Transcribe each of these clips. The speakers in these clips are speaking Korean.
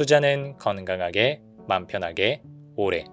투자는 건강하게, 맘 편하게, 오래.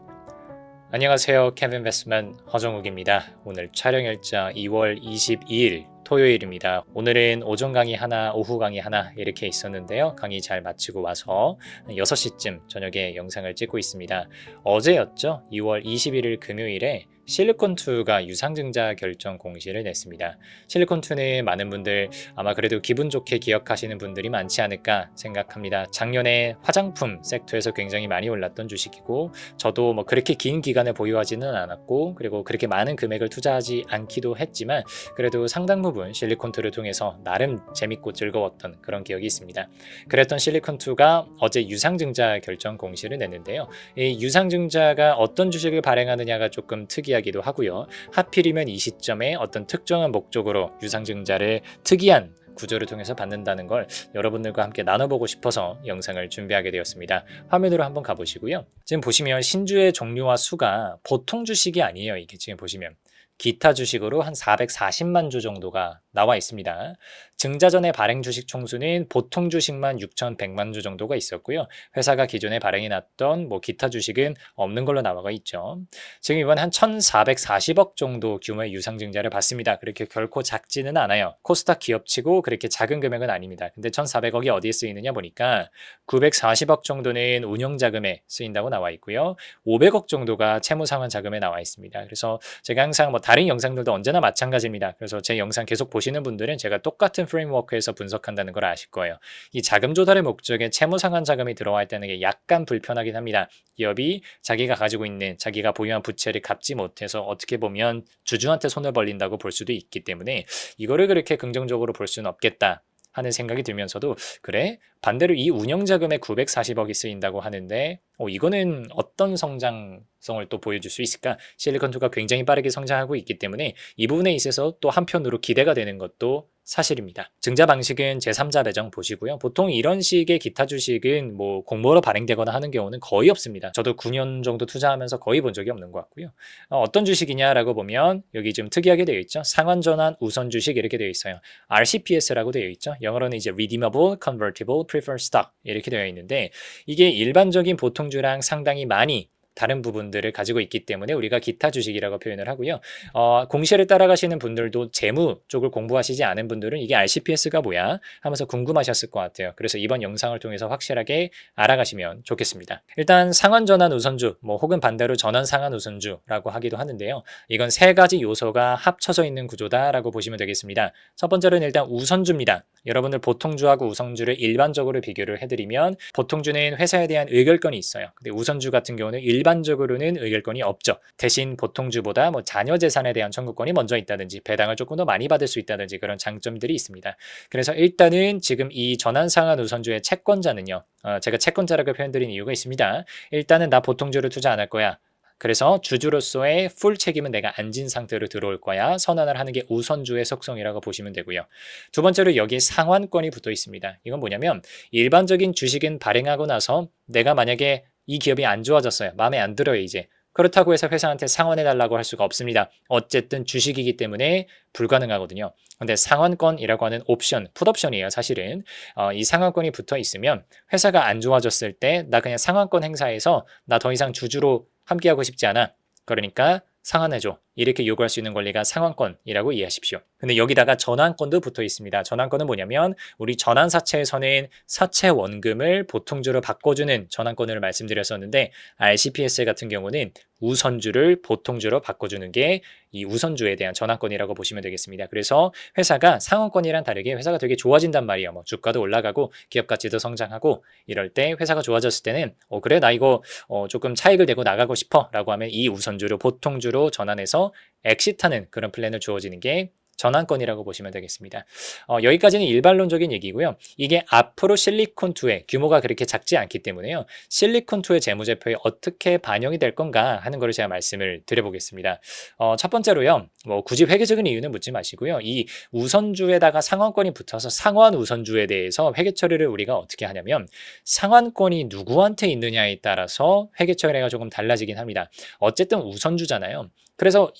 안녕하세요. 케빈 베스만 허정욱입니다. 오늘 촬영 일자 2월 22일 토요일입니다. 오늘은 오전 강의 하나, 오후 강의 하나 이렇게 있었는데요. 강의 잘 마치고 와서 6시쯤 저녁에 영상을 찍고 있습니다. 어제였죠. 2월 21일 금요일에 실리콘2가 유상증자 결정 공시를 냈습니다. 실리콘2는 많은 분들 아마 그래도 기분 좋게 기억하시는 분들이 많지 않을까 생각합니다. 작년에 화장품 섹터에서 굉장히 많이 올랐던 주식이고 저도 뭐 그렇게 긴 기간을 보유하지는 않았고 그리고 그렇게 많은 금액을 투자하지 않기도 했지만 그래도 상당 부분 실리콘2를 통해서 나름 재밌고 즐거웠던 그런 기억이 있습니다. 그랬던 실리콘2가 어제 유상증자 결정 공시를 냈는데요. 이 유상증자가 어떤 주식을 발행하느냐가 조금 특이 하기도 하고요. 하필이면 이 시점에 어떤 특정한 목적으로 유상증자를 특이한 구조를 통해서 받는다는 걸 여러분들과 함께 나눠보고 싶어서 영상을 준비하게 되었습니다. 화면으로 한번 가보시고요. 지금 보시면 신주의 종류와 수가 보통 주식이 아니에요. 이게 지금 보시면. 기타 주식으로 한 440만 주 정도가 나와 있습니다. 증자 전에 발행 주식 총수는 보통 주식만 6,100만 주 정도가 있었고요. 회사가 기존에 발행해 놨던 뭐 기타 주식은 없는 걸로 나와가 있죠. 지금 이번 한 1,440억 정도 규모의 유상 증자를 받습니다. 그렇게 결코 작지는 않아요. 코스닥 기업치고 그렇게 작은 금액은 아닙니다. 근데 1,400억이 어디에 쓰이느냐 보니까 940억 정도는 운영 자금에 쓰인다고 나와 있고요. 500억 정도가 채무 상환 자금에 나와 있습니다. 그래서 제가 항상 뭐 다른 영상들도 언제나 마찬가지입니다. 그래서 제 영상 계속 보시는 분들은 제가 똑같은 프레임워크에서 분석한다는 걸 아실 거예요. 이 자금 조달의 목적에 채무 상환 자금이 들어와 있다는 게 약간 불편하긴 합니다. 기업이 자기가 가지고 있는 자기가 보유한 부채를 갚지 못해서 어떻게 보면 주주한테 손을 벌린다고 볼 수도 있기 때문에 이거를 그렇게 긍정적으로 볼 수는 없겠다. 하는 생각이 들면서도 그래 반대로 이 운영 자금에 940억이 쓰인다고 하는데 어, 이거는 어떤 성장성을 또 보여줄 수 있을까? 실리콘2가 굉장히 빠르게 성장하고 있기 때문에 이 부분에 있어서 또 한편으로 기대가 되는 것도 사실입니다. 증자 방식은 제3자 배정 보시고요. 보통 이런 식의 기타 주식은 뭐 공모로 발행되거나 하는 경우는 거의 없습니다. 저도 9년 정도 투자하면서 거의 본 적이 없는 것 같고요. 어, 어떤 주식이냐라고 보면 여기 좀 특이하게 되어 있죠. 상환 전환 우선 주식 이렇게 되어 있어요. RCPS라고 되어 있죠. 영어로는 이제 Redeemable Convertible Preferred Stock 이렇게 되어 있는데 이게 일반적인 보통주랑 상당히 많이 다른 부분들을 가지고 있기 때문에 우리가 기타 주식이라고 표현을 하고요. 어, 공시를 따라가시는 분들도 재무 쪽을 공부하시지 않은 분들은 이게 RCPS가 뭐야 하면서 궁금하셨을 것 같아요. 그래서 이번 영상을 통해서 확실하게 알아가시면 좋겠습니다. 일단 상환 전환 우선주, 뭐 혹은 반대로 전환 상환 우선주라고 하기도 하는데요. 이건 세 가지 요소가 합쳐져 있는 구조다라고 보시면 되겠습니다. 첫 번째로는 일단 우선주입니다. 여러분들 보통주하고 우선주를 일반적으로 비교를 해드리면 보통주는 회사에 대한 의결권이 있어요. 근데 우선주 같은 경우는 일반 적으로는 의결권이 없죠. 대신 보통주보다 뭐 자녀 재산에 대한 청구권이 먼저 있다든지 배당을 조금 더 많이 받을 수 있다든지 그런 장점들이 있습니다. 그래서 일단은 지금 이 전환상환 우선주의 채권자는요. 어, 제가 채권자라고 표현드린 이유가 있습니다. 일단은 나 보통주를 투자 안 할 거야. 그래서 주주로서의 풀 책임은 내가 앉은 상태로 들어올 거야. 선언을 하는 게 우선주의 속성이라고 보시면 되고요. 두 번째로 여기에 상환권이 붙어 있습니다. 이건 뭐냐면 일반적인 주식은 발행하고 나서 내가 만약에 이 기업이 안 좋아졌어요. 마음에 안 들어요, 이제. 그렇다고 해서 회사한테 상환해 달라고 할 수가 없습니다. 어쨌든 주식이기 때문에 불가능하거든요. 근데 상환권이라고 하는 옵션, 풋옵션이에요, 사실은. 어, 이 상환권이 붙어 있으면 회사가 안 좋아졌을 때 나 그냥 상환권 행사해서 나 더 이상 주주로 함께하고 싶지 않아. 그러니까 상환해줘. 이렇게 요구할 수 있는 권리가 상환권이라고 이해하십시오. 근데 여기다가 전환권도 붙어 있습니다. 전환권은 뭐냐면 우리 전환사채에서는 사채 원금을 보통주로 바꿔주는 전환권을 말씀드렸었는데 RCPS 같은 경우는 우선주를 보통주로 바꿔주는 게 이 우선주에 대한 전환권이라고 보시면 되겠습니다. 그래서 회사가 상환권이랑 다르게 회사가 되게 좋아진단 말이에요. 뭐 주가도 올라가고 기업 가치도 성장하고 이럴 때 회사가 좋아졌을 때는 어 그래 나 이거 어 조금 차익을 내고 나가고 싶어라고 하면 이 우선주를 보통주로 전환해서 엑시트하는 그런 플랜을 주어지는 게 전환권이라고 보시면 되겠습니다. 어, 여기까지는 일반론적인 얘기고요. 이게 앞으로 실리콘2의 규모가 그렇게 작지 않기 때문에요. 실리콘2의 재무제표에 어떻게 반영이 될 건가 하는 거를 제가 말씀을 드려보겠습니다. 어, 첫 번째로요. 뭐 굳이 회계적인 이유는 묻지 마시고요. 이 우선주에다가 상환권이 붙어서 상환 우선주에 대해서 회계 처리를 우리가 어떻게 하냐면 상환권이 누구한테 있느냐에 따라서 회계 처리가 조금 달라지긴 합니다. 어쨌든 우선주잖아요. 그래서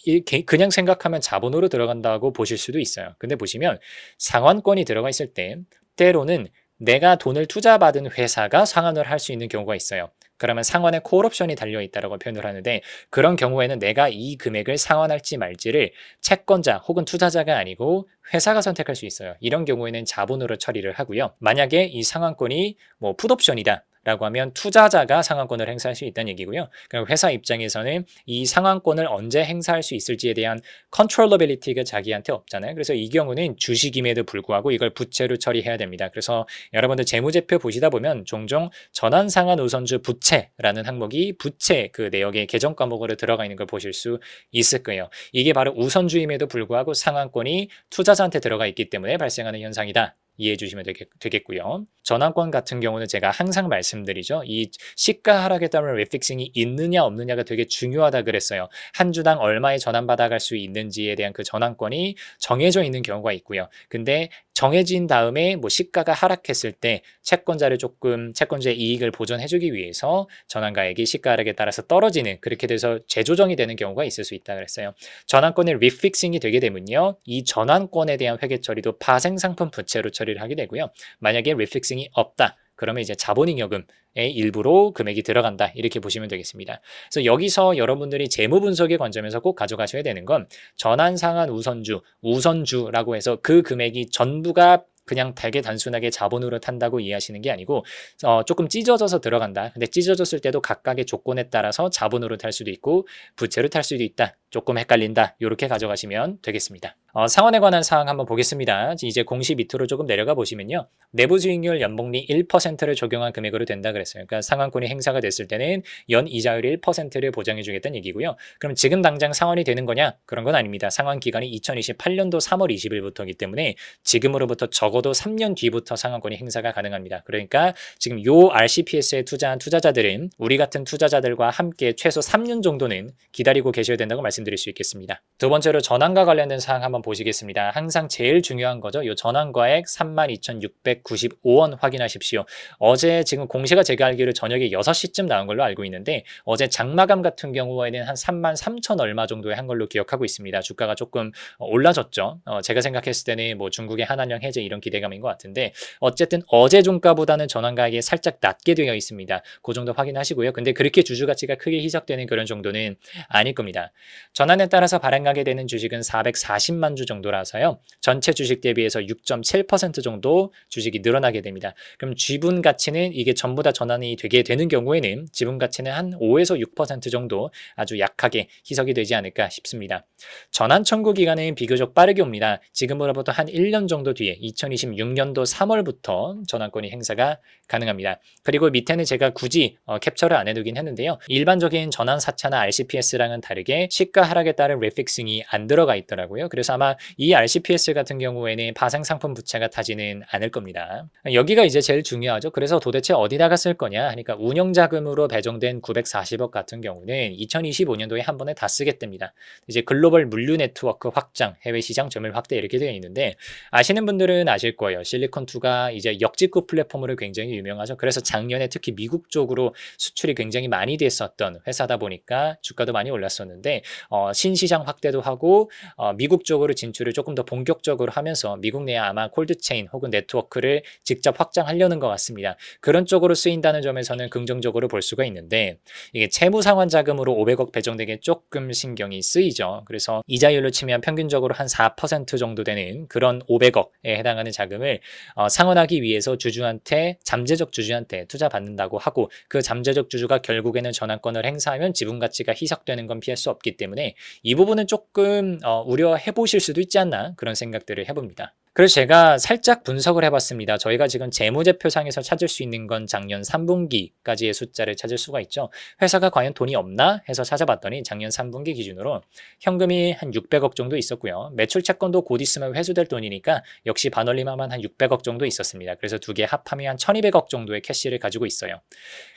그냥 생각하면 자본으로 들어간다고 보실 수도 있어요. 근데 보시면 상환권이 들어가 있을 때 때로는 내가 돈을 투자받은 회사가 상환을 할 수 있는 경우가 있어요. 그러면 상환에 콜옵션이 달려 있다라고 표현을 하는데 그런 경우에는 내가 이 금액을 상환할지 말지를 채권자 혹은 투자자가 아니고 회사가 선택할 수 있어요. 이런 경우에는 자본으로 처리를 하고요. 만약에 이 상환권이 뭐 풋옵션이다. 라고 하면 투자자가 상환권을 행사할 수 있다는 얘기고요. 그럼 회사 입장에서는 이 상환권을 언제 행사할 수 있을지에 대한 컨트롤러빌리티가 자기한테 없잖아요. 그래서 이 경우는 주식임에도 불구하고 이걸 부채로 처리해야 됩니다. 그래서 여러분들 재무제표 보시다 보면 종종 전환상환 우선주 부채라는 항목이 부채 그 내역의 개정 과목으로 들어가 있는 걸 보실 수 있을 거예요. 이게 바로 우선주임에도 불구하고 상환권이 투자자한테 들어가 있기 때문에 발생하는 현상이다. 이해해 주시면 되겠, 고요 전환권 같은 경우는 제가 항상 말씀드리죠. 이 시가 하락에 따른 리픽싱이 있느냐 없느냐가 되게 중요하다 그랬어요. 한 주당 얼마에 전환받아갈 수 있는지에 대한 그 전환권이 정해져 있는 경우가 있고요. 근데 정해진 다음에 뭐 시가가 하락했을 때 채권자를 조금 채권자의 이익을 보존해 주기 위해서 전환가액이 시가 하락에 따라서 떨어지는 그렇게 돼서 재조정이 되는 경우가 있을 수 있다 그랬어요. 전환권의 리픽싱이 되게 되면요, 이 전환권에 대한 회계 처리도 파생상품 부채로 처리를 하게 되고요. 만약에 리픽싱이 없다. 그러면 이제 자본잉 여금의 일부로 금액이 들어간다. 이렇게 보시면 되겠습니다. 그래서 여기서 여러분들이 재무 분석의 관점에서 꼭 가져가셔야 되는 건 전환상환 우선주, 우선주라고 해서 그 금액이 전부가 그냥 되게 단순하게 자본으로 탄다고 이해하시는 게 아니고 어, 조금 찢어져서 들어간다. 근데 찢어졌을 때도 각각의 조건에 따라서 자본으로 탈 수도 있고 부채로 탈 수도 있다. 조금 헷갈린다. 이렇게 가져가시면 되겠습니다. 어, 상환에 관한 사항 한번 보겠습니다. 이제 공시 밑으로 조금 내려가 보시면요. 내부 수익률 연복리 1%를 적용한 금액으로 된다 그랬어요. 그러니까 상환권이 행사가 됐을 때는 연 이자율 1%를 보장해 주겠다는 얘기고요. 그럼 지금 당장 상환이 되는 거냐? 그런 건 아닙니다. 상환 기간이 2028년도 3월 20일부터이기 때문에 지금으로부터 적어도 3년 뒤부터 상환권이 행사가 가능합니다. 그러니까 지금 요 RCPS에 투자한 투자자들은 우리 같은 투자자들과 함께 최소 3년 정도는 기다리고 계셔야 된다고 말씀 말씀드릴 수 있겠습니다. 두 번째로 전환과 관련된 사항 한번 보시겠습니다. 항상 제일 중요한 거죠. 이 전환과액 32,695원 확인하십시오. 어제 지금 공시가 제가 알기로 저녁에 6시쯤 나온 걸로 알고 있는데 어제 장마감 같은 경우에는 한 3만 3천 얼마 정도에 한 걸로 기억하고 있습니다. 주가가 조금 올라졌죠. 어, 제가 생각했을 때는 뭐 중국의 한한령 해제 이런 기대감인 것 같은데 어쨌든 어제 종가보다는 전환가액이 살짝 낮게 되어 있습니다. 그 정도 확인하시고요. 근데 그렇게 주주 가치가 크게 희석되는 그런 정도는 아닐 겁니다. 전환에 따라서 발행하게 되는 주식은 440만 주 정도라서요. 전체 주식 대비해서 6.7% 정도 주식이 늘어나게 됩니다. 그럼 지분 가치는 이게 전부 다 전환이 되게 되는 경우에는 지분 가치는 한 5에서 6% 정도 아주 약하게 희석이 되지 않을까 싶습니다. 전환 청구 기간은 비교적 빠르게 옵니다. 지금으로부터 한 1년 정도 뒤에 2026년도 3월부터 전환권이 행사가 가능합니다. 그리고 밑에는 제가 굳이 어, 캡처를 안 해두긴 했는데요. 일반적인 전환 사차나 RCPS랑은 다르게 시가 하락에 따른 리픽싱이 안 들어가 있더라고요. 그래서 아마 이 RCPS 같은 경우에는 파생 상품 부채가 타지는 않을 겁니다. 여기가 이제 제일 중요하죠. 그래서 도대체 어디다가 쓸 거냐 하니까 운영 자금으로 배정된 940억 같은 경우는 2025년도에 한 번에 다 쓰겠답니다. 이제 글로벌 물류 네트워크 확장, 해외 시장 점유 확대 이렇게 되어 있는데 아시는 분들은 아실 거예요. 실리콘2가 이제 역직구 플랫폼으로 굉장히 유명하죠. 그래서 작년에 특히 미국 쪽으로 수출이 굉장히 많이 됐었던 회사다 보니까 주가도 많이 올랐었는데 어, 신시장 확대도 하고 어, 미국 쪽으로 진출을 조금 더 본격적으로 하면서 미국 내에 아마 콜드체인 혹은 네트워크를 직접 확장하려는 것 같습니다. 그런 쪽으로 쓰인다는 점에서는 긍정적으로 볼 수가 있는데 이게 채무 상환 자금으로 500억 배정되게 조금 신경이 쓰이죠. 그래서 이자율로 치면 평균적으로 한 4% 정도 되는 그런 500억에 해당하는 자금을 어, 상환하기 위해서 주주한테 잠재적 주주한테 투자 받는다고 하고 그 잠재적 주주가 결국에는 전환권을 행사하면 지분 가치가 희석되는 건 피할 수 없기 때문에 때문에 이 부분은 조금 어, 우려해 보실 수도 있지 않나 그런 생각들을 해봅니다. 그래서 제가 살짝 분석을 해봤습니다. 저희가 지금 재무제표상에서 찾을 수 있는 건 작년 3분기까지의 숫자를 찾을 수가 있죠. 회사가 과연 돈이 없나 해서 찾아봤더니 작년 3분기 기준으로 현금이 한 600억 정도 있었고요. 매출 채권도 곧 있으면 회수될 돈이니까 역시 반올림하면 한 600억 정도 있었습니다. 그래서 두 개 합하면 한 1200억 정도의 캐시를 가지고 있어요.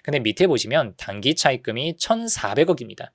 근데 밑에 보시면 단기 차입금이 1400억입니다.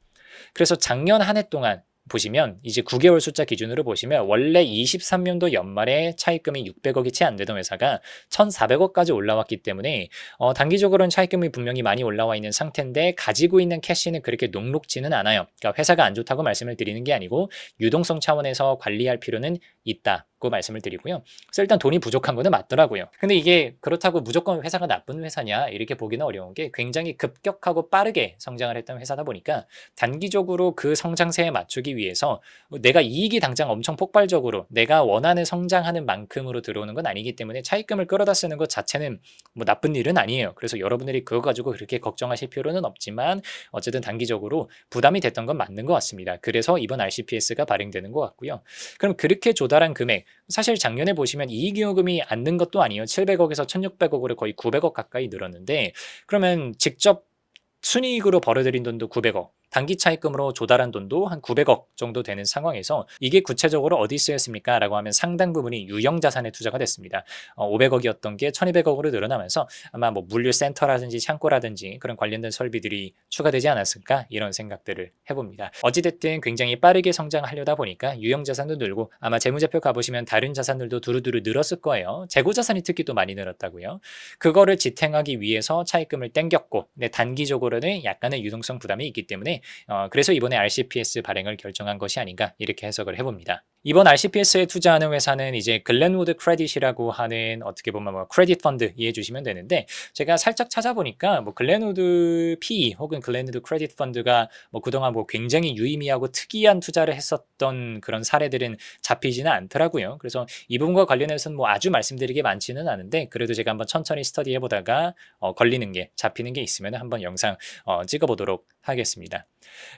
그래서 작년 한 해 동안 보시면 이제 9개월 숫자 기준으로 보시면 원래 23년도 연말에 차입금이 600억이 채 안 되던 회사가 1,400억까지 올라왔기 때문에 어, 단기적으로는 차입금이 분명히 많이 올라와 있는 상태인데 가지고 있는 캐시는 그렇게 녹록지는 않아요. 그러니까 회사가 안 좋다고 말씀을 드리는 게 아니고 유동성 차원에서 관리할 필요는 있다. 고 말씀을 드리고요. 그래서 일단 돈이 부족한 거는 맞더라고요. 근데 이게 그렇다고 무조건 회사가 나쁜 회사냐 이렇게 보기는 어려운 게 굉장히 급격하고 빠르게 성장을 했던 회사다 보니까 단기적으로 그 성장세에 맞추기 위해서 내가 이익이 당장 엄청 폭발적으로 내가 원하는 성장하는 만큼으로 들어오는 건 아니기 때문에 차입금을 끌어다 쓰는 것 자체는 뭐 나쁜 일은 아니에요. 그래서 여러분들이 그거 가지고 그렇게 걱정하실 필요는 없지만 어쨌든 단기적으로 부담이 됐던 건 맞는 것 같습니다. 그래서 이번 RCPS가 발행되는 것 같고요. 그럼 그렇게 조달한 금액 사실 작년에 보시면 이익요금이 안는 것도 아니에요. 700억에서 1600억으로 거의 900억 가까이 늘었는데 그러면 직접 순이익으로 벌어들인 돈도 900억, 단기 차입금으로 조달한 돈도 한 900억 정도 되는 상황에서 이게 구체적으로 어디 쓰였습니까? 라고 하면 상당 부분이 유형 자산에 투자가 됐습니다. 어, 500억이었던 게 1200억으로 늘어나면서 아마 뭐 물류센터라든지 창고라든지 그런 관련된 설비들이 추가되지 않았을까? 이런 생각들을 해봅니다. 어찌됐든 굉장히 빠르게 성장하려다 보니까 유형 자산도 늘고 아마 재무제표 가보시면 다른 자산들도 두루두루 늘었을 거예요. 재고 자산이 특히 또 많이 늘었다고요. 그거를 지탱하기 위해서 차입금을 땡겼고 근데 단기적으로는 약간의 유동성 부담이 있기 때문에 어, 그래서 이번에 RCPS 발행을 결정한 것이 아닌가 이렇게 해석을 해봅니다. 이번 RCPS에 투자하는 회사는 이제 글렌우드 크레딧이라고 하는 어떻게 보면 뭐 크레딧 펀드 이해해 주시면 되는데 제가 살짝 찾아보니까 뭐 글렌우드 PE 혹은 글렌우드 크레딧 펀드가 뭐 그동안 뭐 굉장히 유의미하고 특이한 투자를 했었던 그런 사례들은 잡히지는 않더라고요. 그래서 이 부분과 관련해서는 뭐 아주 말씀드리기 많지는 않은데 그래도 제가 한번 천천히 스터디해 보다가 어, 걸리는 게 잡히는 게 있으면 한번 영상 어, 찍어 보도록 하겠습니다.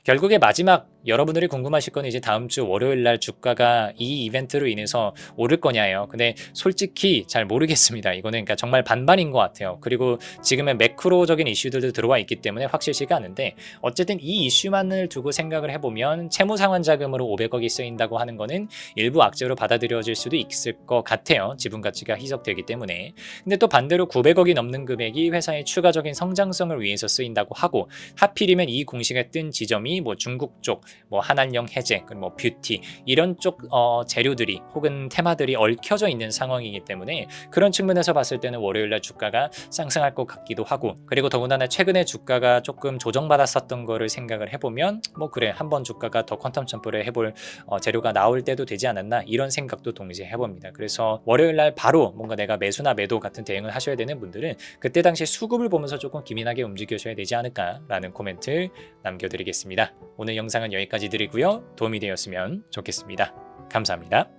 결국에 마지막 여러분들이 궁금하실 건 이제 다음 주 월요일 날 주가가 이 이벤트로 인해서 오를 거냐예요. 근데 솔직히 잘 모르겠습니다. 이거는 그러니까 정말 반반인 것 같아요. 그리고 지금은 매크로적인 이슈들도 들어와 있기 때문에 확실치가 않은데 어쨌든 이 이슈만을 두고 생각을 해보면 채무 상환 자금으로 500억이 쓰인다고 하는 거는 일부 악재로 받아들여질 수도 있을 것 같아요. 지분 가치가 희석되기 때문에. 근데 또 반대로 900억이 넘는 금액이 회사의 추가적인 성장성을 위해서 쓰인다고 하고 하필이면 이 공시가 뜬 지점이 뭐 중국 쪽, 뭐 한한령 해제, 뭐 뷰티 이런 쪽 어, 재료들이 혹은 테마들이 얽혀져 있는 상황이기 때문에 그런 측면에서 봤을 때는 월요일 날 주가가 상승할 것 같기도 하고 그리고 더군다나 최근에 주가가 조금 조정받았었던 거를 생각을 해보면 뭐 그래 한 번 주가가 더 퀀텀 점프를 해볼 어, 재료가 나올 때도 되지 않았나 이런 생각도 동시에 해봅니다. 그래서 월요일 날 바로 뭔가 내가 매수나 매도 같은 대응을 하셔야 되는 분들은 그때 당시 수급을 보면서 조금 기민하게 움직여셔야 되지 않을까라는 코멘트 남겨 드리겠습니다. 오늘 영상은 여기까지 드리고요. 도움이 되었으면 좋겠습니다. 감사합니다.